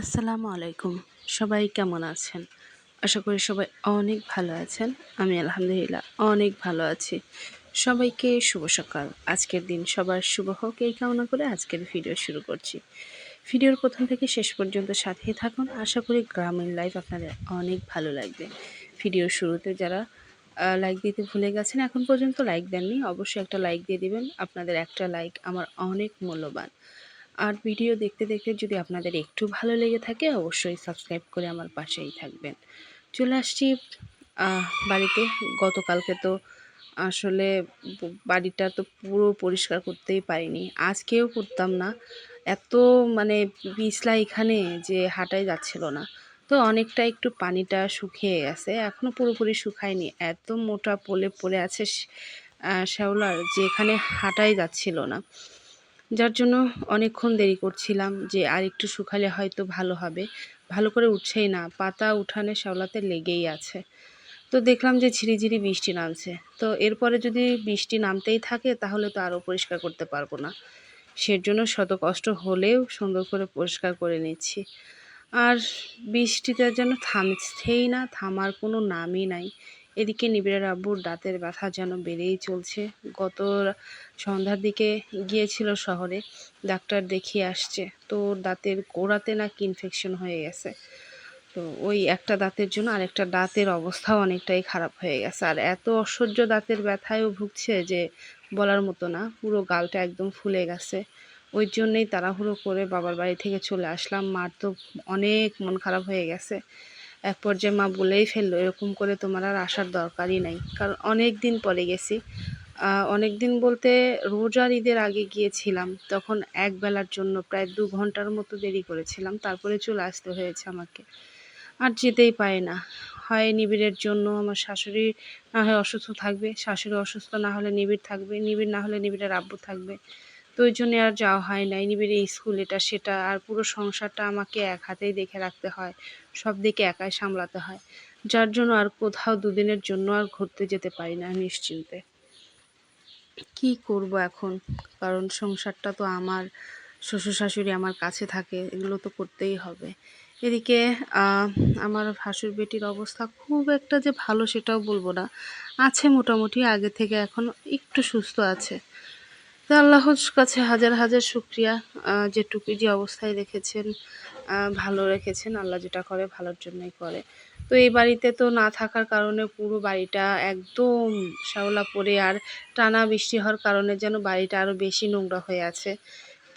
আসসালামু আলাইকুম। সবাই কেমন আছেন? আশা করি সবাই অনেক ভালো আছেন। আমি আলহামদুলিল্লাহ অনেক ভালো আছি। সবাইকে শুভ সকাল। আজকের দিন সবার শুভ হোক এই কামনা করে আজকের ভিডিও শুরু করছি। ভিডিওর প্রথম থেকে শেষ পর্যন্ত সাথেই থাকুন। আশা করি গ্রামীণ লাইফ আপনাদের অনেক ভালো লাগবে। ভিডিওর শুরুতে যারা লাইক দিতে ভুলে গেছেন, এখন পর্যন্ত লাইক দেননি, অবশ্যই একটা লাইক দিয়ে দিবেন। আপনাদের একটা লাইক আমার অনেক মূল্যবান। আর ভিডিও দেখতে দেখতে যদি আপনাদের একটু ভালো লেগে থাকে, অবশ্যই সাবস্ক্রাইব করে আমার পাশেই থাকবেন। চলে আসছি বাড়িতে। গতকালকে তো আসলে বাড়িটা তো পুরো পরিষ্কার করতেই পারিনি। আজকেও করতাম না। এত মানে পিছলা এখানে যে হাঁটাই যাচ্ছিল না। তো অনেকটা একটু পানিটা শুকিয়ে গেছে। এখনও পুরোপুরি শুকায়নি। এত মোটা পোলে পড়ে আছে শ্যাওলার, যে এখানে হাঁটাই যাচ্ছিল না। যার জন্য অনেকক্ষণ দেরি করছিলাম যে আর একটু শুকালে হয়তো ভালো হবে। ভালো করে উঠছেই না, পাতা উঠানে শ্যাওলাতে লেগেই আছে। তো দেখলাম যে ঝিরিঝিরি বৃষ্টি নামছে। তো এরপরে যদি বৃষ্টি নামতেই থাকে তাহলে তো আরও পরিষ্কার করতে পারব না। সের জন্য শত কষ্ট হলেও সুন্দর করে পরিষ্কার করে নিচ্ছি। আর বৃষ্টিটা যেন থামছেই না, থামার কোনো নামই নাই। এদিকে নিবিড়ের আব্বুর দাঁতের ব্যথা যেন বেড়েই চলছে। গত সন্ধ্যার দিকে গিয়েছিল শহরে, ডাক্তার দেখিয়ে আসছে। তো দাঁতের গোড়াতে নাকি ইনফেকশন হয়ে গেছে। তো ওই একটা দাঁতের জন্য আরেকটা দাঁতের অবস্থাও অনেকটাই খারাপ হয়ে গেছে। আর এত অসহ্য দাঁতের ব্যথায়ও ভুগছে যে বলার মতো না, পুরো গালটা একদম ফুলে গেছে। ওই জন্যেই তাড়াহুড়ো করে বাবার বাড়ি থেকে চলে আসলাম। মার তো অনেক মন খারাপ হয়ে গেছে। এক পর্যায়ে মা বলেই ফেলল, এরকম করে তোমার আর আসার দরকারই নাই। কারণ অনেক দিন পরে গেছি। অনেক দিন বলতে রোজার ঈদের আগে গিয়েছিলাম। তখন এক বেলার জন্য প্রায় দু ঘণ্টার মতো দেরি করেছিলাম। তারপরে চলে আসতে হয়েছে আমাকে। আর যেতেই পারে না। হয় নিবিড়ের জন্য আমার শাশুড়ি না হয় অসুস্থ থাকবে। শাশুড়ি অসুস্থ না হলে নিবিড় থাকবে। নিবিড় না হলে নিবিড়ের আব্বু থাকবে। তো ওই জন্যে আর যাওয়া হয় নাই নিবিড়ে স্কুল, এটা সেটা, আর পুরো সংসারটা আমাকে এক হাতেই দেখে রাখতে হয়, সব দিকে একাই সামলাতে হয়। যার জন্য আর কোথাও দুদিনের জন্য আর ঘুরতে যেতে পারি না নিশ্চিন্তে। কি করব এখন? কারণ সংসারটা তো আমার শ্বশুর শাশুড়ি আমার কাছে থাকে, এগুলো তো করতেই হবে। এদিকে আমার ভাসুর বেটির অবস্থা খুব একটা যে ভালো সেটাও বলব না। আছে মোটামুটি, আগে থেকে এখন একটু সুস্থ আছে। তো আল্লাহর কাছে হাজার হাজার শুক্রিয়া যেটুকু যে অবস্থায় রেখেছেন ভালো রেখেছেন, আল্লাহ যেটা করে ভালোর জন্যই করে। তো এই বাড়িতে তো না থাকার কারণে পুরো বাড়িটা একদম শ্যাওলা পড়ে আর টানা বৃষ্টি হওয়ার কারণে যেন বাড়িটা আরও বেশি নোংরা হয়ে আছে।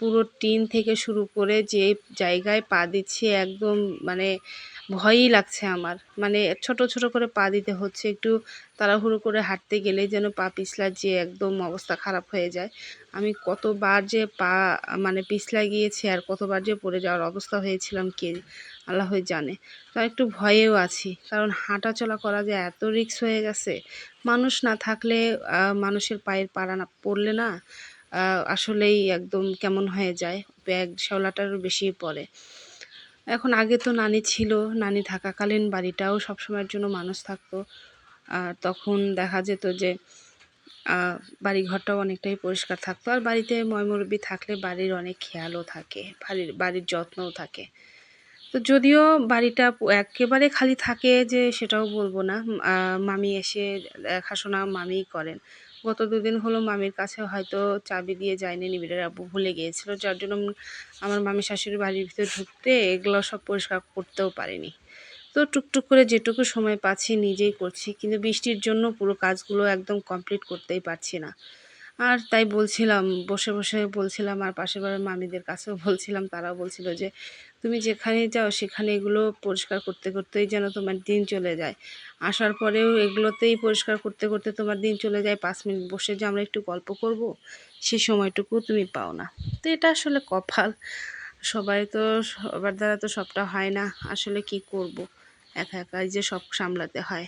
পুরো টিন থেকে শুরু করে যে জায়গায় পা দিচ্ছি, একদম মানে ভয়ই লাগছে আমার। মানে ছোট ছোট করে পা দিতে হচ্ছে, একটু তাড়াহুড়ো করে হাঁটতে গেলেই যেন পা পিছলা যে একদম অবস্থা খারাপ হয়ে যায়। আমি কতবার যে পা মানে পিছলা গিয়েছে আর কতবার যে পড়ে যাওয়ার অবস্থা হয়েছিলাম কে আল্লাহ জানে। তো একটু ভয়েও আছি, কারণ হাঁটা চলা করা যে এত রিক্স হয়ে গেছে। মানুষ না থাকলে মানুষের পায়ের পাড়া না পড়লে না আসলেই একদম কেমন হয়ে যায়। ব্যাগ শ্যাওলাটারও বেশি পড়ে। এখন আগে তো নানি ছিল, নানি থাকাকালীন বাড়িটাও সবসময়ের জন্য মানুষ থাকতো। আর তখন দেখা যেত যে বাড়ি ঘরটাও অনেকটাই পরিষ্কার থাকতো। আর বাড়িতে ময়মুরব্বি থাকলে বাড়ির অনেক খেয়ালও থাকে, বাড়ির বাড়ির যত্নও থাকে। তো যদিও বাড়িটা একেবারে খালি থাকে যে সেটাও বলব না। মামি এসে দেখাশোনা মামিই করেন। গত দুদিন হলো মামির কাছে হয়তো চাবি দিয়ে যায়নি, নিবিড়ের আব্বু ভুলে গিয়েছিল। যার জন্য আমার মামি শাশুড়ি বাড়ির ভিতরে ঢুকতে এগুলো সব পরিষ্কার করতেও পারেনি। তো টুকটুক করে যেটুকু সময় পাচ্ছি নিজেই করছি, কিন্তু বৃষ্টির জন্য পুরো কাজগুলো একদম কমপ্লিট করতেই পারছি না। আর তাই বলছিলাম, বসে বসে বলছিলাম আর পাশের বাড়ির মামিদের কাছেও বলছিলাম, তারাও বলছিল যে তুমি যেখানে যাও সেখানে এগুলো পরিষ্কার করতে করতেই যেন তোমার দিন চলে যায়। আসার পরেও এগুলোতেই পরিষ্কার করতে করতে তোমার দিন চলে যায়, পাঁচ মিনিট বসে যে আমরা একটু গল্প করব, সে সময়টুকু তুমি পাও না। তো এটা আসলে কপাল। সবাই তো, সবার দ্বারা তো সবটা হয় না, আসলে কি করব? একা একাই যে সব সামলাতে হয়।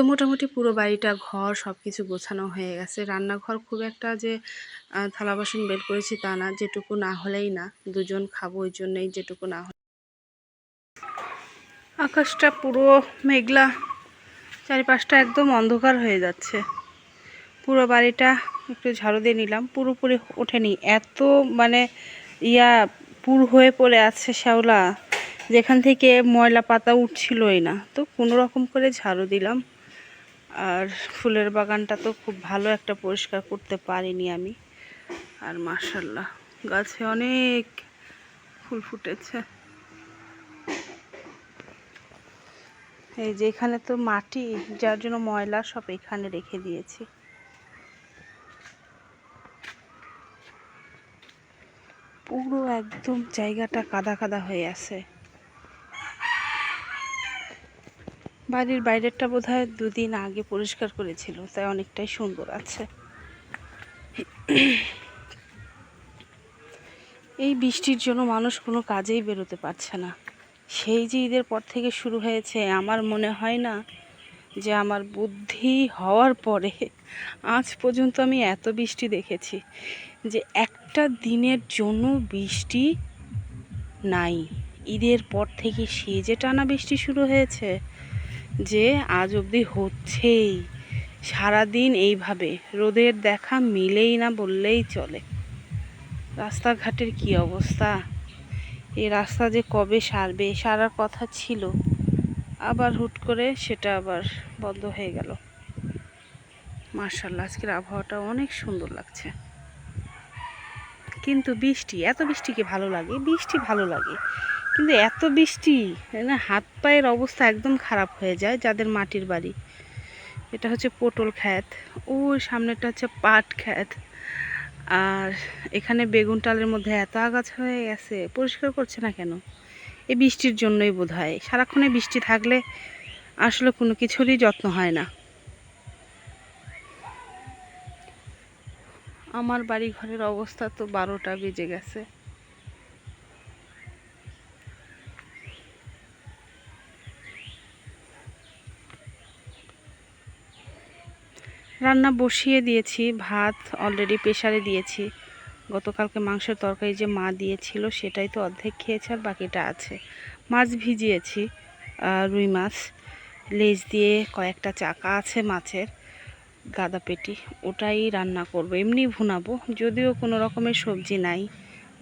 তো মোটামুটি পুরো বাড়িটা, ঘর সব কিছু গোছানো হয়ে গেছে। রান্নাঘর খুব একটা যে থালা বাসন বের করেছি তা না, যেটুকু না হলেই না। দুজন খাব ওই জন্যই যেটুকু না হলে। আকাশটা পুরো মেঘলা, চারিপাশটা একদম অন্ধকার হয়ে যাচ্ছে। পুরো বাড়িটা একটু ঝাড়ু দিয়ে নিলাম। পুরোপুরি ওঠেনি। এত মানে ইয়া পুর হয়ে পড়ে আছে শ্যাওলা, যেখান থেকে ময়লা পাতা উঠছিলই না। তো কোনো রকম করে ঝাড়ু দিলাম। আর ফুলের বাগানটা তো খুব ভালো একটা পরিষ্কার করতে পারিনি আমি। আর মার্শাল্লাহ গাছে অনেক ফুল ফুটেছে। এই যে এখানে তো মাটি, যার জন্য ময়লা সব এখানে রেখে দিয়েছি। পুরো একদম জায়গাটা কাদা কাদা হয়ে আছে। বাড়ির বাইরেরটা বোধ হয় দুদিন আগে পরিষ্কার করেছিল, তাই অনেকটাই সুন্দর আছে। এই বৃষ্টির জন্য মানুষ কোনো কাজেই বেরোতে পারছে না। সেই যে ঈদের পর থেকে শুরু হয়েছে, আমার মনে হয় না যে আমার বুদ্ধি হওয়ার পরে আজ পর্যন্ত আমি এত বৃষ্টি দেখেছি যে একটা দিনের জন্য বৃষ্টি নাই। ঈদের পর থেকে সে যে টানা বৃষ্টি শুরু হয়েছে যে আজ অবধি হচ্ছেই। সারাদিন এইভাবে, রোদের দেখা মিলেই না বললেই চলে। রাস্তাঘাটের কি অবস্থা? এই রাস্তা যে কবে সারবে, সারার কথা ছিল। আবার হুট করে সেটা আবার বন্ধ হয়ে গেল। মার্শাল্লাহ আজকের আবহাওয়াটা অনেক সুন্দর লাগছে। কিন্তু বৃষ্টি, এত বৃষ্টিকে ভালো লাগে? বৃষ্টি ভালো লাগে। কিন্তু এত বৃষ্টি হাত পায়ের অবস্থা একদম খারাপ হয়ে যায় যাদের মাটির বাড়ি। এটা হচ্ছে পটল খ্যাত ওই সামনেটা হচ্ছে পাট খ্যাত আর এখানে বেগুন টালের মধ্যে এত আগাছা হয়ে গেছে, পরিষ্কার করছে না কেন? এই বৃষ্টির জন্যই বোধ হয় সারাক্ষণে বৃষ্টি থাকলে আসলে কোনো কিছুরই যত্ন হয় না। আমার বাড়ি ঘরের অবস্থা তো বারোটা বেজে গেছে। রান্না বসিয়ে দিয়েছি, ভাত অলরেডি প্রেশারে দিয়েছি। গতকালকে মাংসের তরকারি যে মা দিয়েছিল সেটাই তো অর্ধেক খেয়েছে আর বাকিটা আছে। মাছ ভিজিয়েছি রুই মাছ, লেজ দিয়ে কয়েকটা চাকা আছে মাছের, গাদা পেটি, ওটাই রান্না করব। এমনি ভুনাবো, যদিও কোনো রকমের সবজি নাই।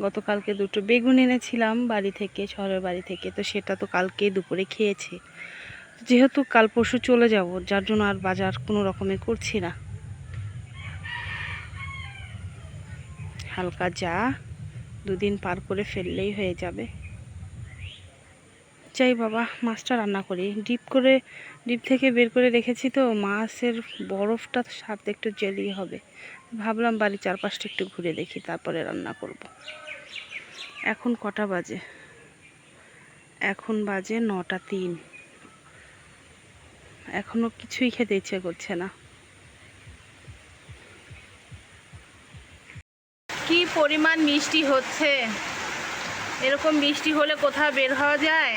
গতকালকে দুটো বেগুন এনেছিলাম বাড়ি থেকে, শহরের বাড়ি থেকে, তো সেটা তো কালকে দুপুরে খেয়েছি। যেহেতু কাল পরশু চলে যাব, যার জন্য আর বাজার কোনো রকমে করছি না। হালকা যা, দুদিন পার করে ফেললেই হয়ে যাবে। চাই বাবা, মাছটা রান্না করি। ডিপ করে, ডিপ থেকে বের করে রেখেছি তো, মাছের বরফটা সাথে একটু জেলি হবে। ভাবলাম বাড়ির চারপাশটা একটু ঘুরে দেখি, তারপরে রান্না করব। এখন কটা বাজে? এখন বাজে নটা তিন। এখনও কিছুই খেতে ইচ্ছে করছে না। কি পরিমাণ মিষ্টি হচ্ছে? এরকম মিষ্টি হলে কোথায় বের হওয়া যায়?